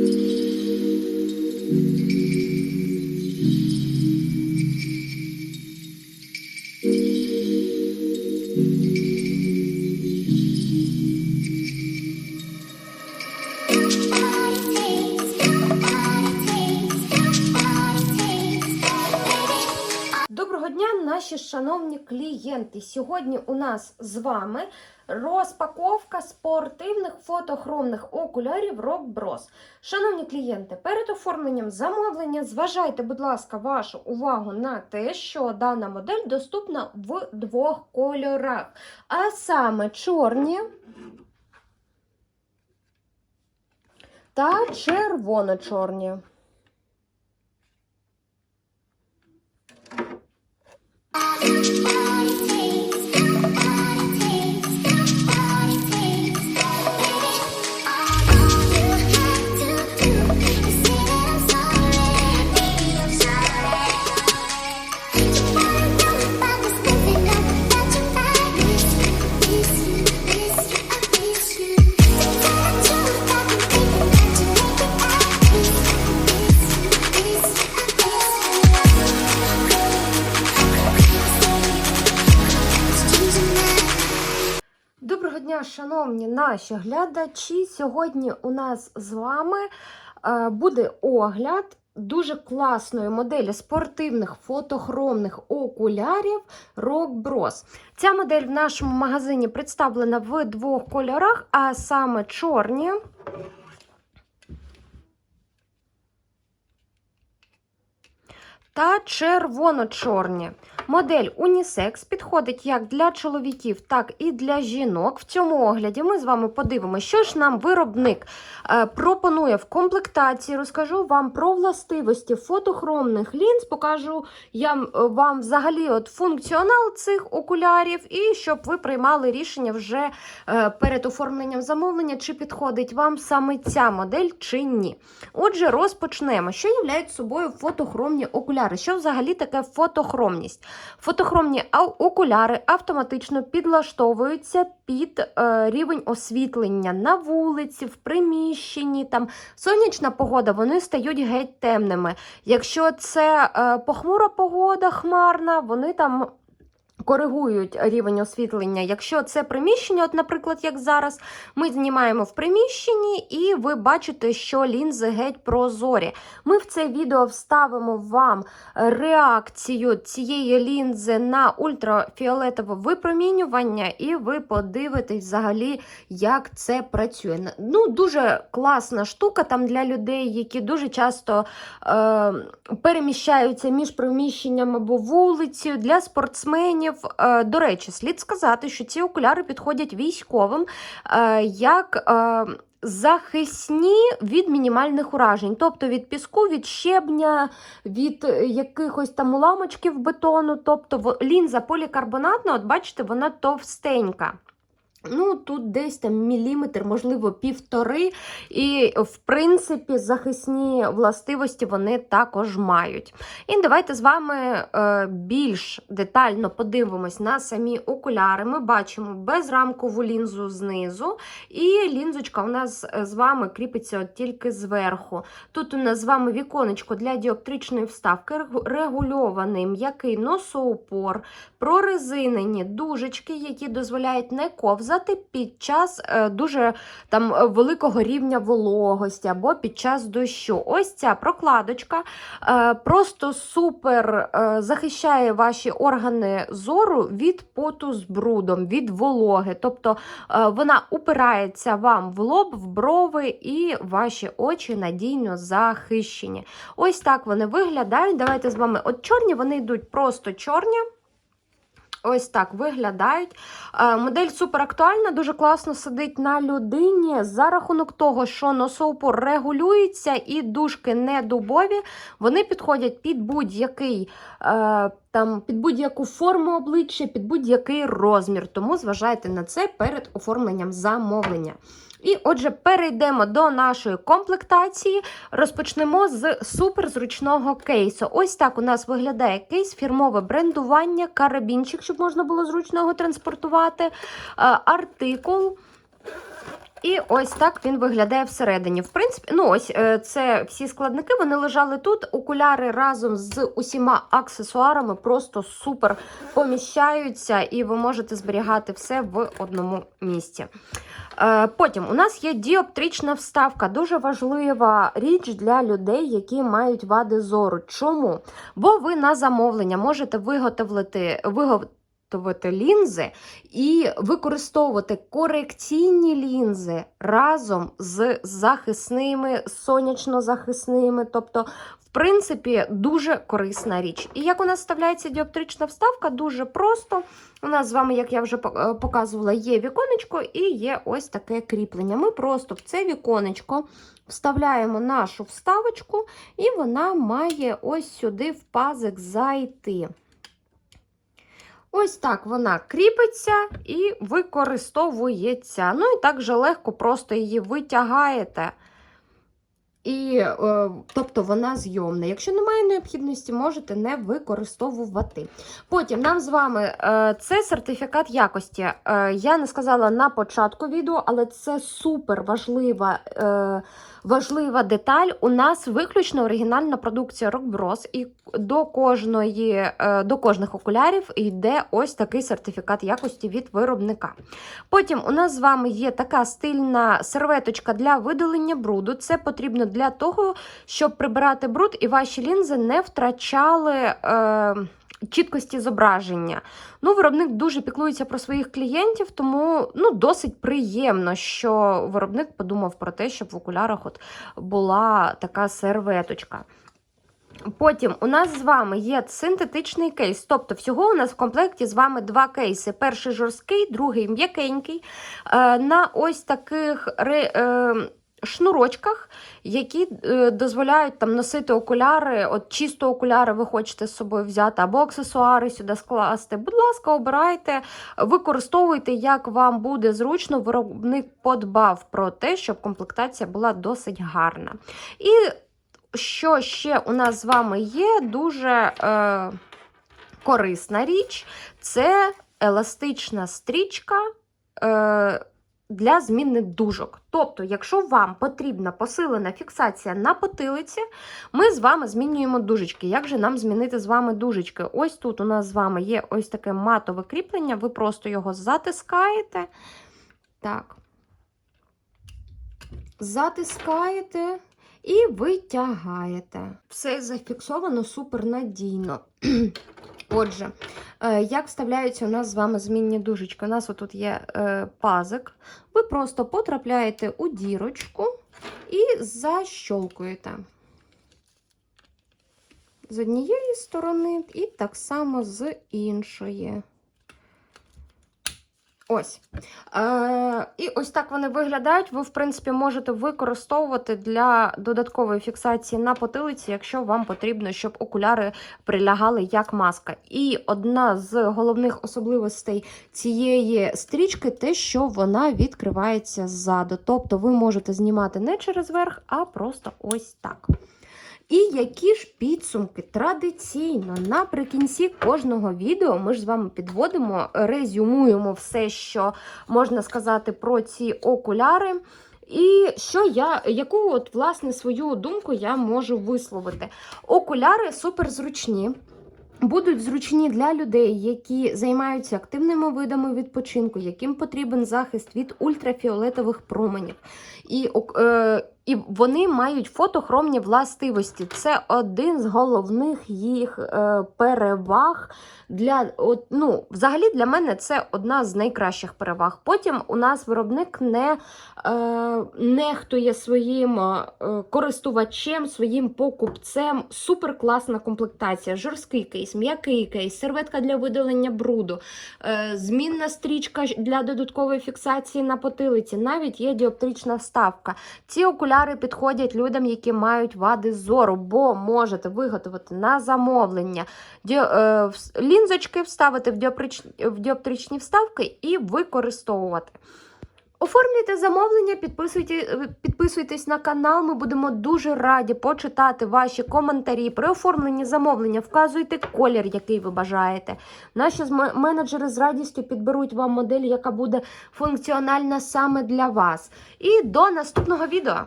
Доброго дня, наші шановні клієнти. Сьогодні у нас з вами розпаковка спортивних фотохромних окулярів Rock Bros. Шановні клієнти, перед оформленням замовлення зважайте, будь ласка, вашу увагу на те, що дана модель доступна в двох кольорах, а саме чорні та червоно-чорні. Шановні наші глядачі. Сьогодні у нас з вами е, буде огляд дуже класної моделі спортивних фотохромних окулярів Rock Bros. Ця модель в нашому магазині представлена в двох кольорах, а саме чорні. Та червоно-чорні. Модель унісекс підходить як для чоловіків, так і для жінок. В цьому огляді ми з вами подивимося, що ж нам виробник е, пропонує в комплектації. Розкажу вам про властивості фотохромних лінз, покажу я е, вам взагалі от функціонал цих окулярів, і щоб ви приймали рішення вже е, перед оформленням замовлення, чи підходить вам саме ця модель чи ні. Отже, розпочнемо. Що являють собою фотохромні окуляри? Що взагалі таке фотохромність? Фотохромні окуляри автоматично підлаштовуються під е, рівень освітлення на вулиці, в приміщенні. Там сонячна погода, вони стають геть темними. Якщо це е, похмура погода, хмарна, вони там. Коригують рівень освітлення. Якщо це приміщення, от, наприклад, як зараз, ми знімаємо в приміщенні, і ви бачите, що лінзи геть прозорі. Ми в це відео вставимо вам реакцію цієї лінзи на ультрафіолетове випромінювання, і ви подивитесь взагалі, як це працює. Ну, дуже класна штука там для людей, які дуже часто е, переміщаються між приміщенням або вулицею для спортсменів. Е, до речі, слід сказати, що ці окуляри підходять військовим е, як. Е, Захисні від мінімальних уражень, тобто від піску, від щебня, від якихось там уламочків бетону. Тобто лінза полікарбонатна, от бачите, вона товстенька. Ну, тут десь там міліметр, можливо, півтори. І, в принципі, захисні властивості вони також мають. І давайте з вами е, більш детально подивимось на самі окуляри. Ми бачимо безрамкову лінзу знизу, і лінзочка у нас е, з вами кріпиться тільки зверху. Тут у нас з вами віконечко для діоптричної вставки, регульований м'який носоупор, прорезинені дужечки, які дозволяють не ковзати під час е, дуже там е, великого рівня вологості або під час дощу. Ось ця прокладочка е, просто супер захищає ваші органи зору від поту з брудом, від вологи. Тобто вона упирається вам в лоб, в брови, і ваші очі надійно захищені. Ось так вони виглядають. Давайте з вами. От чорні вони йдуть просто чорні. Ось так виглядають. Е, Модель супер актуальна, дуже класно сидить на людині за рахунок того, що носоупор регулюється і дужки не дубові. Вони підходять під будь-який е, там під будь-яку форму обличчя, під будь-який розмір. Тому зважайте на це перед оформленням замовлення. І отже, перейдемо до нашої комплектації. Розпочнемо з суперзручного кейсу. Ось так у нас виглядає кейс, фірмове брендування, карабінчик, щоб можна було зручно його транспортувати, е, артикул. І ось так він виглядає всередині. В принципі, ну ось е, це всі складники. Вони лежали тут. Окуляри разом з усіма аксесуарами просто супер поміщаються, і ви можете зберігати все в одному місці. Е, Потім у нас є діоптрична вставка, дуже важлива річ для людей, які мають вади зору. Чому? Бо ви на замовлення можете виготовити, виготовити лінзи і використовувати корекційні лінзи разом з захисними, сонячно-захисними. Тобто, в принципі, дуже корисна річ. І як у нас вставляється діоптрична вставка, дуже просто. У нас з вами, як я вже е, показувала, є віконечко і є ось таке кріплення. Ми просто в це віконечко вставляємо нашу вставочку, і вона має ось сюди в пазик зайти. Ось так вона кріпиться і використовується. Ну і так же легко просто її витягаєте. І, е, тобто вона зйомна. Якщо немає необхідності, можете не використовувати. Потім нам з вами е, це сертифікат якості. Е, я не сказала на початку відео, але це супер важлива, важлива деталь. У нас виключно оригінальна продукція Rock Bros. І до кожної, до кожних окулярів йде ось такий сертифікат якості від виробника. Потім у нас з вами є така стильна серветочка для видалення бруду. Це потрібно для того, щоб прибирати бруд, і ваші лінзи не втрачали. Е, Чіткості зображення. Ну, Виробник дуже піклується про своїх клієнтів, тому ну, досить приємно, що виробник подумав про те, щоб в окулярах от була така серветочка. Потім у нас з вами є синтетичний кейс. Тобто, всього у нас в комплекті з вами два кейси: перший жорсткий, другий м'якенький. Е, на ось таких е, шнурочках, які е, дозволяють там носити окуляри. От чисто окуляри ви хочете з собою взяти, або аксесуари сюди скласти. Будь ласка, обирайте, використовуйте, як вам буде зручно. Виробник подбав про те, щоб комплектація була досить гарна. І що ще у нас з вами є дуже е, корисна річ це еластична стрічка е, для зміни дужок. Тобто, якщо вам потрібна посилена фіксація на потилиці, ми з вами змінюємо дужечки. Як же нам змінити з вами дужечки? Ось тут у нас з вами є ось таке матове кріплення, ви просто його затискаєте. Так. Затискаєте і витягаєте. Все зафіксовано супер надійно. Отже, е, як вставляються у нас з вами змінні дужечки? У нас тут є е, пазик. Ви просто потрапляєте у дірочку і защолкуєте. З однієї сторони, і так само з іншої. Ось. Е, І ось так вони виглядають. Ви, в принципі, можете використовувати для додаткової фіксації на потилиці, якщо вам потрібно, щоб окуляри прилягали як маска. І одна з головних особливостей цієї стрічки те, що вона відкривається ззаду. Тобто ви можете знімати не через верх, а просто ось так. І які ж підсумки традиційно наприкінці кожного відео ми ж з вами підводимо, резюмуємо все, що можна сказати про ці окуляри. І що я, яку от власне свою думку я можу висловити? Окуляри суперзручні. Будуть зручні для людей, які займаються активними видами відпочинку, яким потрібен захист від ультрафіолетових променів. І е, і вони мають фотохромні властивості. Це один з головних їх е, переваг. Для, ну, Взагалі для мене це одна з найкращих переваг. Потім у нас виробник не е, нехтує своїм е, користувачем, своїм покупцем. Супер класна комплектація, жорсткий кейс, м'який кейс, серветка для видалення бруду, е, змінна стрічка для додаткової фіксації на потилиці, навіть є діоптрична вставка. Ці окуляри підходять людям, які мають вади зору, бо можете виготовити на замовлення е, лінзочки, вставити в діоптричні вставки і використовувати. Оформлюйте замовлення, підписуйте, е, підписуйтесь на канал. Ми будемо дуже раді почитати ваші коментарі. При оформленні замовлення вказуйте колір, який ви бажаєте. Наші менеджери з радістю підберуть вам модель, яка буде функціональна саме для вас. І до наступного відео!